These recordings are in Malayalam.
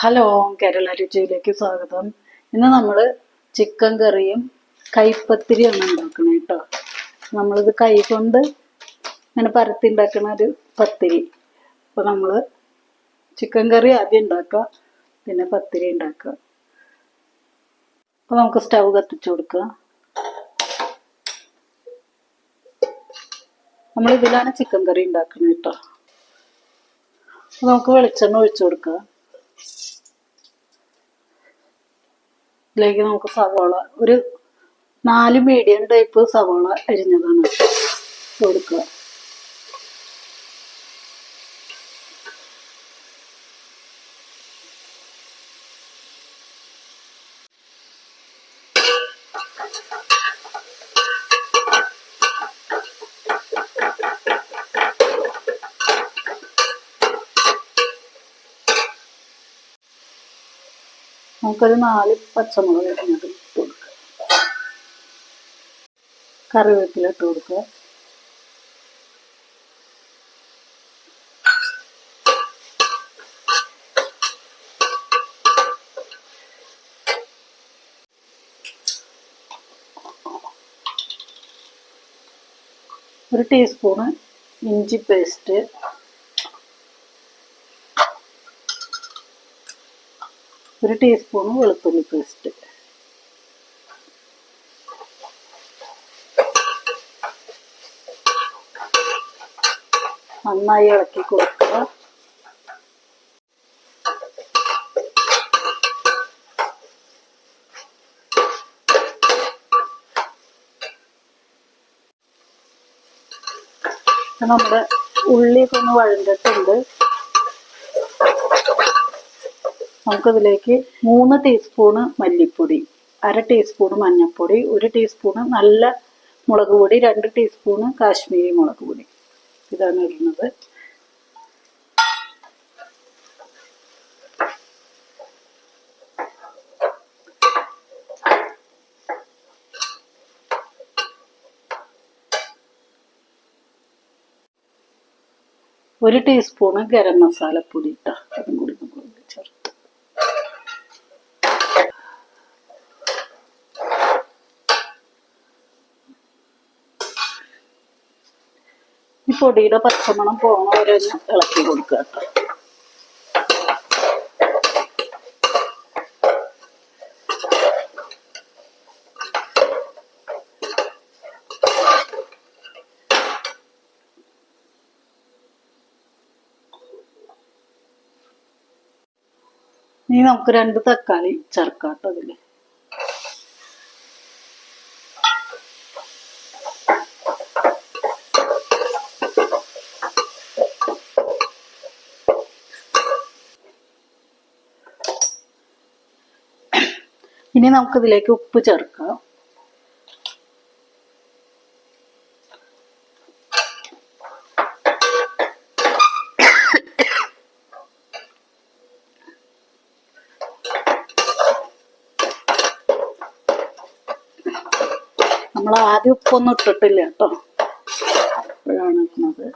ഹലോ കേരള രുചിയിലേക്ക് സ്വാഗതം. ഇന്ന് നമ്മൾ ചിക്കൻ കറിയും കൈപ്പത്തിരിയാണ് ഉണ്ടാക്കുന്നത് കേട്ടോ നമ്മളിത് കൈ കൊണ്ട് ഇങ്ങനെ പരത്തി ഉണ്ടാക്കുന്ന ഒരു പത്തിരി. അപ്പോൾ നമ്മൾ ചിക്കൻ കറി ആദ്യം ഉണ്ടാക്കുക പിന്നെ പത്തിരി ഉണ്ടാക്കുക. അപ്പോൾ നമുക്ക് സ്റ്റവ് കത്തിച്ചു കൊടുക്കുക. നമ്മൾ ഇതിലാണ് ചിക്കൻ കറി ഉണ്ടാക്കുന്നത് കേട്ടോ അപ്പോൾ നമുക്ക് വെളിച്ചെണ്ണ ഒഴിച്ചു കൊടുക്കുക. ഇതിലേക്ക് നമുക്ക് സവോള ഒരു നാല് മീഡിയം ടൈപ്പ് സവോള അരിഞ്ഞതാണ്. കൊടുക്കുക നമുക്കൊരു നാല് പച്ചമുളക് അരിഞ്ഞത് ഇട്ട് കൊടുക്കുക കറിവേപ്പില ഇട്ട് കൊടുക്കുക. ഒരു ടീസ്പൂണ് ഇഞ്ചി പേസ്റ്റ് ഒരു ടീസ്പൂൺ വെളുത്തുള്ളി പേസ്റ്റ് നന്നായി ഇളക്കി കൊടുക്കുക. നമ്മുടെ ഉള്ളിയൊക്കെ ഒന്ന് വഴണ്ടിട്ടുണ്ട്. നമുക്കതിലേക്ക് മൂന്ന് ടീസ്പൂണ് മല്ലിപ്പൊടി അര ടീസ്പൂണ് മഞ്ഞൾപ്പൊടി ഒരു ടീസ്പൂണ് നല്ല മുളക് പൊടി രണ്ട് ടീസ്പൂണ് കാശ്മീരി മുളക് പൊടി. ഇതാണ് ഇടുന്നത്. ഒരു ടീസ്പൂണ് ഗരം മസാലപ്പൊടി ഇട്ട. അതും കൂടി നമുക്ക് ചേർത്ത് ഈ പൊടിയുടെ പച്ചമണം പോണ വരെ ഇളക്കി കൊടുക്കുക കേട്ടോ. ഇനി നമുക്ക് രണ്ട് തക്കാളി ചേർക്കാം ഇനി നമുക്ക് ഇതിലേക്ക് ഉപ്പ് ചേർക്കാം. നമ്മൾ ആദ്യം ഉപ്പൊന്നും ഇട്ടിട്ടില്ല കേട്ടോ. അപ്പോഴാണ് ഇടുന്നത്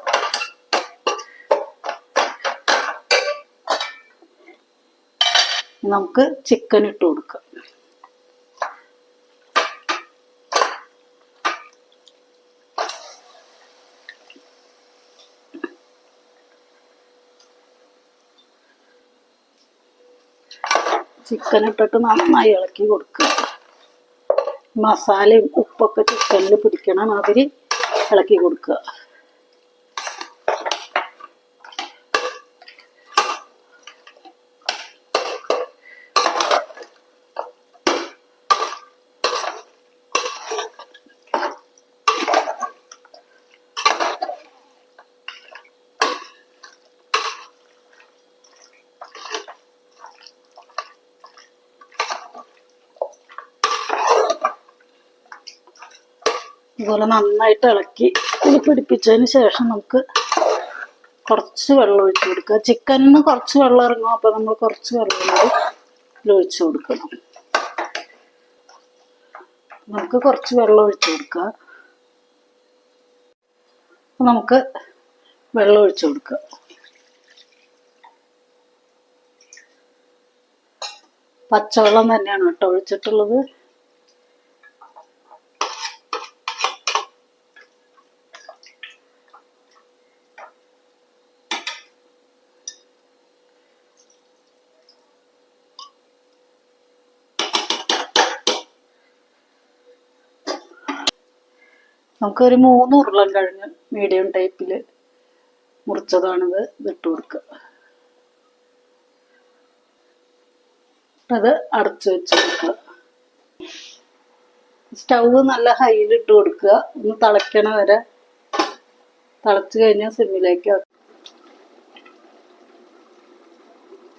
നമുക്ക് ചിക്കൻ ഇട്ട് കൊടുക്കാം. ചിക്കൻ ഇട്ടിട്ട് നന്നായി ഇളക്കി കൊടുക്കുക. മസാലയും ഉപ്പൊക്കെ ചിക്കനിൽ പിടിക്കണം മാതിരി ഇളക്കി കൊടുക്കുക. ഇതുപോലെ നന്നായിട്ട് ഇളക്കി ഇത് പിടിപ്പിച്ചതിന് ശേഷം നമുക്ക് കുറച്ച് വെള്ളം ഒഴിച്ചു കൊടുക്കുക. ചിക്കനിന് കുറച്ച് വെള്ളം ഇറങ്ങും അപ്പോൾ നമ്മൾ കുറച്ച് വെള്ളം കൂടി ഒഴിച്ചു കൊടുക്കണം. നമുക്ക് കുറച്ച് വെള്ളം ഒഴിച്ചു കൊടുക്കുക. നമുക്ക് വെള്ളം ഒഴിച്ചു കൊടുക്കുക. പച്ചവെള്ളം തന്നെയാണ് കേട്ടോ ഒഴിച്ചിട്ടുള്ളത്. നമുക്കൊരു മൂന്ന് ഉരുളൻ കിഴങ്ങ് മീഡിയം ടൈപ്പിൽ മുറിച്ചതാണിത് ഇതിട്ട് കൊടുക്കുക അത് അടച്ചു വെച്ച് കൊടുക്കുക സ്റ്റൗ നല്ല ഹൈയിൽ ഇട്ട് കൊടുക്കുക ഒന്ന് തിളയ്ക്കണ വരെ തിളച്ച് കഴിഞ്ഞാൽ സിമ്മിലേക്ക്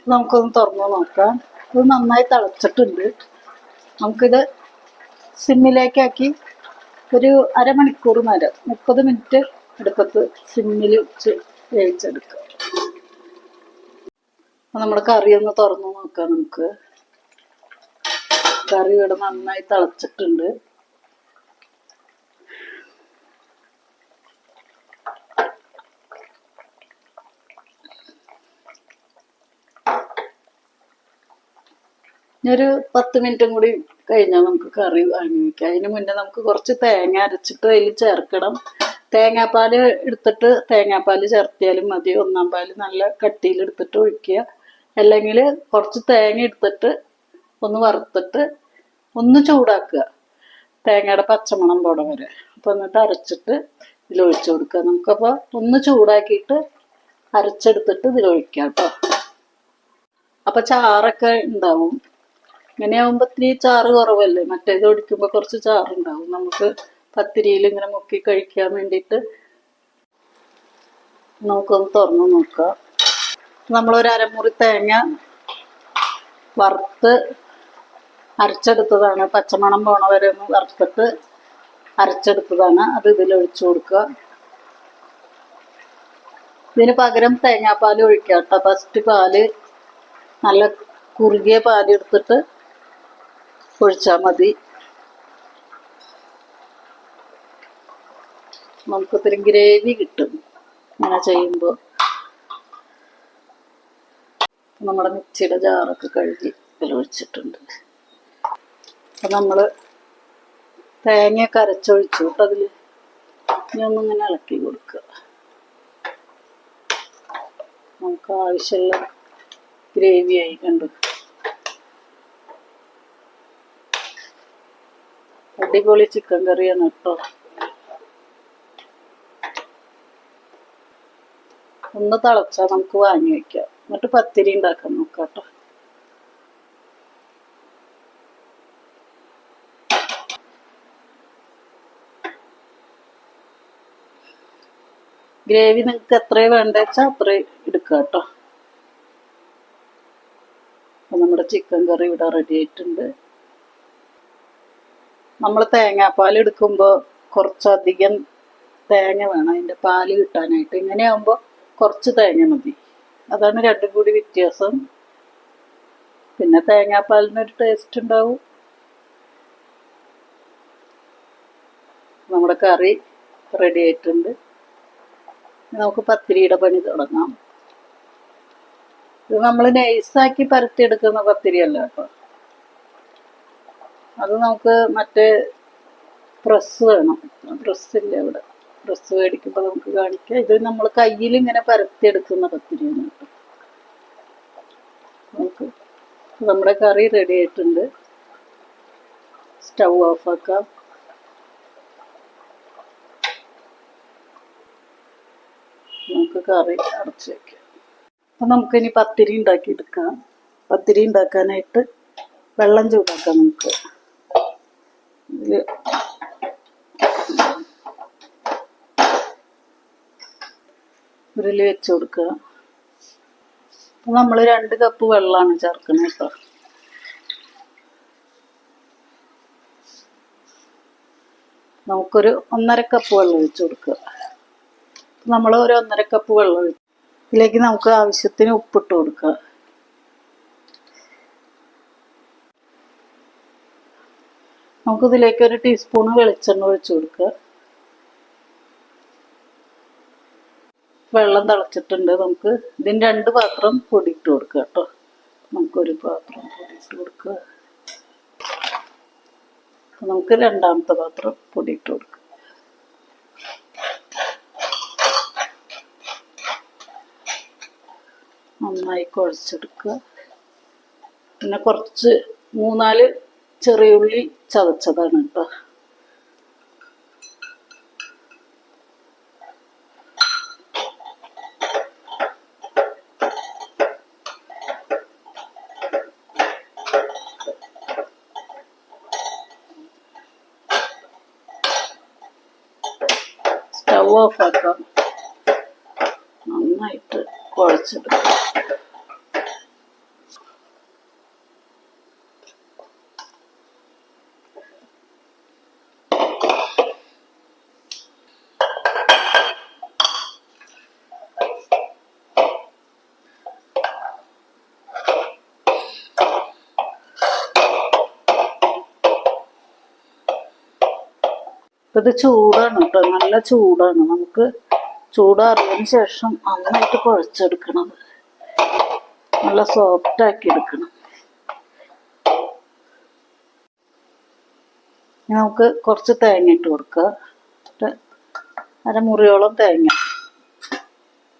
നമുക്കൊന്ന് തുറന്നു നോക്കാം. ഇത് നന്നായി തിളച്ചിട്ടുണ്ട്. നമുക്കിത് സിമ്മിലേക്കാക്കി ഒരു അരമണിക്കൂർ നേരം മുപ്പത് മിനിറ്റ് അടുപ്പത്ത് സിമ്മിൽ വെച്ച് വേവിച്ചെടുക്കുക. നമ്മൾ കറി ഒന്ന് തുറന്നു നോക്കാം നമുക്ക്. കറി ഇവിടെ നന്നായി തിളച്ചിട്ടുണ്ട്. ഞാനൊരു പത്ത് മിനിറ്റും കൂടി കഴിഞ്ഞാൽ നമുക്ക് കറി വാങ്ങിക്കാം അതിന് മുന്നേ നമുക്ക് കുറച്ച് തേങ്ങ അരച്ചിട്ട് അതിൽ ചേർക്കണം. തേങ്ങാപ്പാൽ എടുത്തിട്ട് തേങ്ങാപ്പാൽ ചേർത്തിയാലും മതി. ഒന്നാം പാൽ നല്ല കട്ടിയിൽ എടുത്തിട്ട് ഒഴിക്കുക. അല്ലെങ്കിൽ കുറച്ച് തേങ്ങ എടുത്തിട്ട് ഒന്ന് വറുത്തിട്ട് ഒന്ന് ചൂടാക്കുക. തേങ്ങയുടെ പച്ചമണം പോടെ വരെ. അപ്പോൾ എന്നിട്ട് അരച്ചിട്ട് ഇതിൽ ഒഴിച്ചു കൊടുക്കുക. നമുക്കപ്പോൾ ഒന്ന് ചൂടാക്കിയിട്ട് അരച്ചെടുത്തിട്ട് ഇതിൽ ഒഴിക്കാം കേട്ടോ. അപ്പോൾ ചാറൊക്കെ ഉണ്ടാവും. ഇങ്ങനെ ആവുമ്പോ ഇത്തിരി ചാറ് കുറവല്ലേ? മറ്റേത് ഒടിക്കുമ്പോ കുറച്ച് ചാറുണ്ടാവും. നമുക്ക് പത്തിരിയിൽ ഇങ്ങനെ മുക്കി കഴിക്കാൻ വേണ്ടിയിട്ട് നമുക്കൊന്ന് തുറന്നു നോക്കാം. നമ്മളൊരു അരമുറി തേങ്ങ വറുത്ത് അരച്ചെടുത്തതാണ്. പച്ചമണം പോണ വരെ ഒന്ന് വറുത്തിട്ട് അരച്ചെടുത്തതാണ്. അത് ഇതിൽ ഒഴിച്ചു കൊടുക്കുക. ഇതിന് പകരം തേങ്ങാപ്പാൽ ഒഴിക്കുക കേട്ടോ. ഫസ്റ്റ് പാൽ നല്ല കുറുകിയ പാലെടുത്തിട്ട് ഒഴിച്ചാൽ മതി. നമുക്ക് ഇത്തിരി ഗ്രേവി കിട്ടും ഇങ്ങനെ ചെയ്യുമ്പോൾ നമ്മുടെ മിക്സിയുടെ ജാറൊക്കെ കഴുകി ഒഴിച്ചിട്ടുണ്ട്. അപ്പം നമ്മൾ തേങ്ങയൊക്കെ അരച്ചൊഴിച്ചു കേട്ടോ അതിൽ ഇനി ഒന്നിങ്ങനെ ഇളക്കി കൊടുക്കുക നമുക്ക് ആവശ്യമുള്ള ഗ്രേവി ആയി കണ്ടു? അടിപൊളി ചിക്കൻ കറിയാണ് കേട്ടോ. ഒന്ന് തിളച്ചാൽ നമുക്ക് വാങ്ങി വെക്കാം. എന്നിട്ട് പത്തിരി ഉണ്ടാക്കാൻ നോക്കാം കേട്ടോ. ഗ്രേവി നിങ്ങൾക്ക് എത്ര വേണ്ട വെച്ചാൽ അത്രയും എടുക്കുക കേട്ടോ. നമ്മുടെ ചിക്കൻ കറി ഇവിടെ റെഡി ആയിട്ടുണ്ട്. നമ്മൾ തേങ്ങാപ്പാൽ എടുക്കുമ്പോൾ കുറച്ചധികം തേങ്ങ വേണം. അതിന്റെ പാൽ കിട്ടാനായിട്ട്. ഇങ്ങനെയാകുമ്പോൾ കുറച്ച് തേങ്ങ മതി. അതാണ് രണ്ടും കൂടി വ്യത്യാസം. പിന്നെ തേങ്ങാപ്പാലിനൊരു ടേസ്റ്റ് ഉണ്ടാവും. നമ്മുടെ കറി റെഡി ആയിട്ടുണ്ട്. നമുക്ക് പത്തിരിയുടെ പണി തുടങ്ങാം. ഇത് നമ്മൾ നൈസാക്കി പരത്തിയെടുക്കുന്ന പത്തിരിയല്ല കേട്ടോ. അത് നമുക്ക് മറ്റേ പ്രസ് വേണം. പ്രസ്സില്ല ഇവിടെ? പ്രസ് മേടിക്കുമ്പോൾ നമുക്ക് കാണിക്കാം. ഇത് നമ്മൾ കയ്യിൽ ഇങ്ങനെ പരത്തിയെടുക്കുന്ന പത്തിരിയാണ് കേട്ടോ. നമുക്ക് നമ്മുടെ കറി റെഡി ആയിട്ടുണ്ട്. സ്റ്റൗ ഓഫ് ആക്കാം. നമുക്ക് കറി അടച്ചു വെക്കാം. അപ്പം നമുക്കിനി പത്തിരി ഉണ്ടാക്കി എടുക്കാം. പത്തിരി ഉണ്ടാക്കാനായിട്ട് വെള്ളം ചൂടാക്കാം നമുക്ക്. ഇതിൽ ഉരുളി വെച്ച് കൊടുക്കുക. അപ്പം നമ്മൾ രണ്ട് കപ്പ് വെള്ളമാണ് ചേർക്കുന്നത് കേട്ടോ. നമുക്കൊരു ഒന്നര കപ്പ് വെള്ളം ഒഴിച്ച് കൊടുക്കുക. നമ്മൾ ഒരു ഒന്നര കപ്പ് വെള്ളം ഒഴിച്ച് ഇതിലേക്ക് നമുക്ക് ആവശ്യത്തിന് ഉപ്പിട്ട് കൊടുക്കുക. നമുക്ക് ഇതിലേക്ക് ഒരു ടീസ്പൂൺ വെളിച്ചെണ്ണ ഒഴിച്ച് കൊടുക്കുക. വെള്ളം തിളച്ചിട്ടുണ്ട്. നമുക്ക് ഇതിന് രണ്ട് പാത്രം പൊടിയിട്ട് കൊടുക്കുക കേട്ടോ. നമുക്കൊരു പാത്രം പൊടിയിട്ട് കൊടുക്കുക. നമുക്ക് രണ്ടാമത്തെ പാത്രം പൊടിയിട്ട് കൊടുക്കുക. നന്നായി കുഴച്ചെടുക്കുക. പിന്നെ കുറച്ച് മൂന്നാൽ ചെറിയ ഉള്ളി ചതച്ചതാണ് കേട്ടോ സ്റ്റൗ ഓഫ് ആക്കാം. നന്നായിട്ട് കുഴച്ചെടുക്കാം. ഇത് ചൂടാണ് കേട്ടോ. നല്ല ചൂടാണ്. നമുക്ക് ചൂടാറിയതിന് ശേഷം നന്നായിട്ട് കുഴച്ചെടുക്കണം. നല്ല സോഫ്റ്റ് ആക്കി എടുക്കണം. നമുക്ക് കുറച്ച് തേങ്ങ ഇട്ട് കൊടുക്കുക. അരമുറിയോളം തേങ്ങ.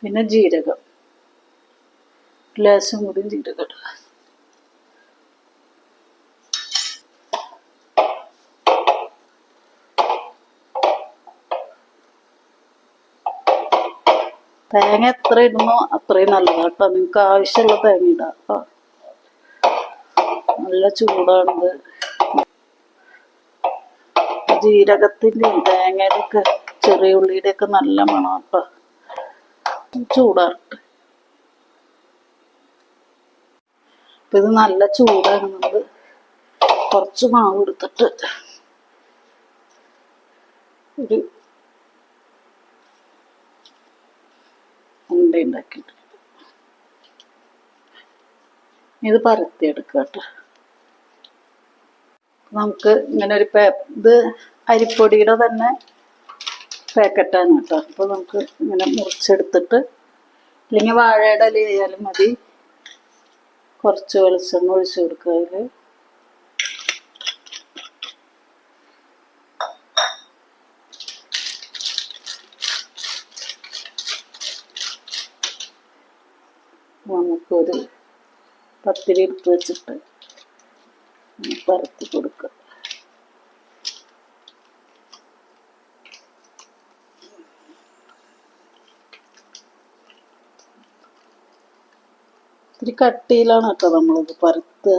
പിന്നെ ജീരകം. ലേശം കൂടി ജീരകം ഇടുക. തേങ്ങ എത്ര ഇടുന്നോ അത്രയും നല്ലതാണ് കേട്ടോ. നിങ്ങൾക്ക് ആവശ്യമുള്ള തേങ്ങ ഇടാം കേട്ടോ. നല്ല ചൂടാണിത്. ജീരകത്തിന്റെയും തേങ്ങയുടെ ഒക്കെ ചെറിയ ഉള്ളിയുടെ ഒക്കെ നല്ല മണം കേട്ടോ. ചൂടാറട്ടെ അപ്പൊ ഇത് നല്ല ചൂടാണ് നമ്മൾ കുറച്ച് മാവ് എടുത്തിട്ട് ഒരു ഉണ്ട ഉണ്ടാക്കിയിട്ട്. ഇത് പരത്തിയെടുക്കുക കേട്ടോ. നമുക്ക് ഇങ്ങനെ ഒരു പേ ഇത് അരിപ്പൊടിയുടെ തന്നെ പാക്കറ്റാണ് കേട്ടോ. അപ്പോൾ നമുക്ക് ഇങ്ങനെ മുറിച്ചെടുത്തിട്ട് അല്ലെങ്കിൽ വാഴയുടെ ഇല ചെയ്യാലും മതി. കുറച്ച് വെളിച്ചെണ്ണ ഒഴിച്ചു കൊടുക്കുക അതിൽ നമുക്കൊരു പത്തിരി എടുത്ത് വെച്ചിട്ട് പരത്തി കൊടുക്കുക. ഇത്തിരി കട്ടിയിലാണ് കേട്ടോ നമ്മളിത് പരത്തുക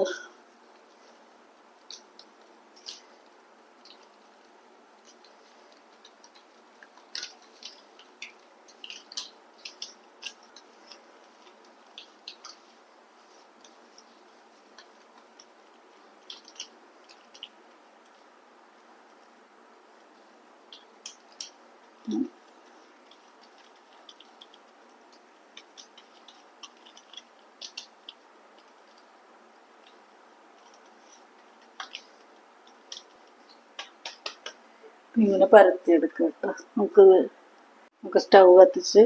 ഇങ്ങനെ പരത്തിയെടുക്കുക കേട്ടോ. നമുക്ക് നമുക്ക് സ്റ്റൗ കത്തിച്ച്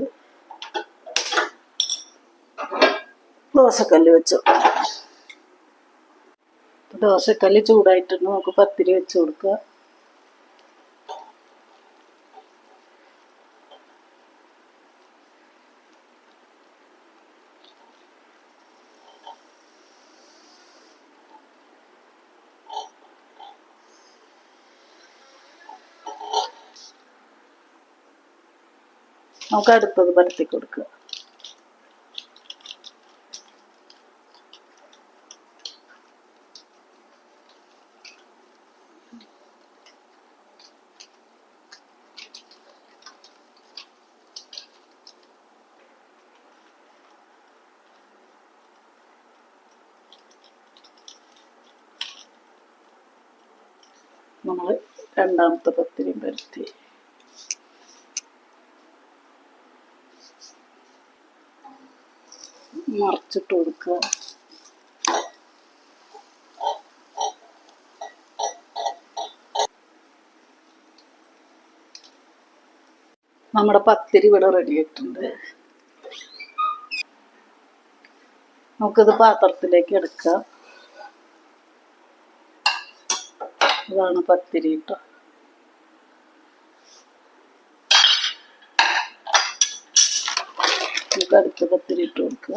ദോശക്കല്ല് വെച്ചു. ദോശക്കല്ല് ചൂടായിട്ടുണ്ട്. നമുക്ക് പത്തിരി വെച്ച് കൊടുക്കുക നമുക്ക് അടുത്തത് പരത്തി കൊടുക്കുക. നമ്മൾ രണ്ടാമത്തെ പത്തിരിയും പരത്തി. മറിച്ചിട്ട് കൊടുക്കുക. നമ്മുടെ പത്തിരി ഇവിടെ റെഡി ആയിട്ടുണ്ട്. നമുക്കിത് പാത്രത്തിലേക്ക് എടുക്കാം. ഇതാണ് പത്തിരി കേട്ടോ അടുത്ത പത്തിരി ഇട്ട് കൊടുക്കുക.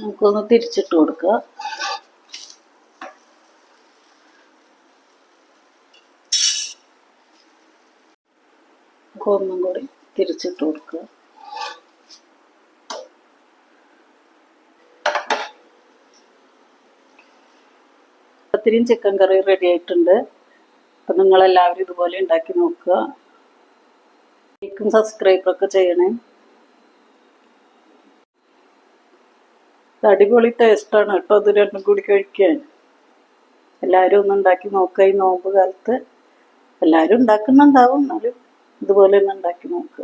നമുക്കൊന്ന് തിരിച്ചിട്ട് കൊടുക്കുക ഒന്നും കൂടി തിരിച്ചിട്ട് കൊടുക്കുക പത്തിരിയും ചിക്കൻ കറി റെഡി ആയിട്ടുണ്ട്. അപ്പം നിങ്ങളെല്ലാവരും ഇതുപോലെ ഉണ്ടാക്കി നോക്കുക. ലൈക്കും സബ്സ്ക്രൈബൊക്കെ ചെയ്യണേ. അടിപൊളി ടേസ്റ്റാണ് കേട്ടോ അത് രണ്ടും കൂടി കഴിക്കാൻ. എല്ലാവരും ഒന്ന് ഉണ്ടാക്കി നോക്കുക ഈ നോമ്പ് കാലത്ത്. എല്ലാവരും ഉണ്ടാക്കുന്നുണ്ടാവും എന്നാലും ഇതുപോലെ ഒന്ന് ഉണ്ടാക്കി നോക്കുക.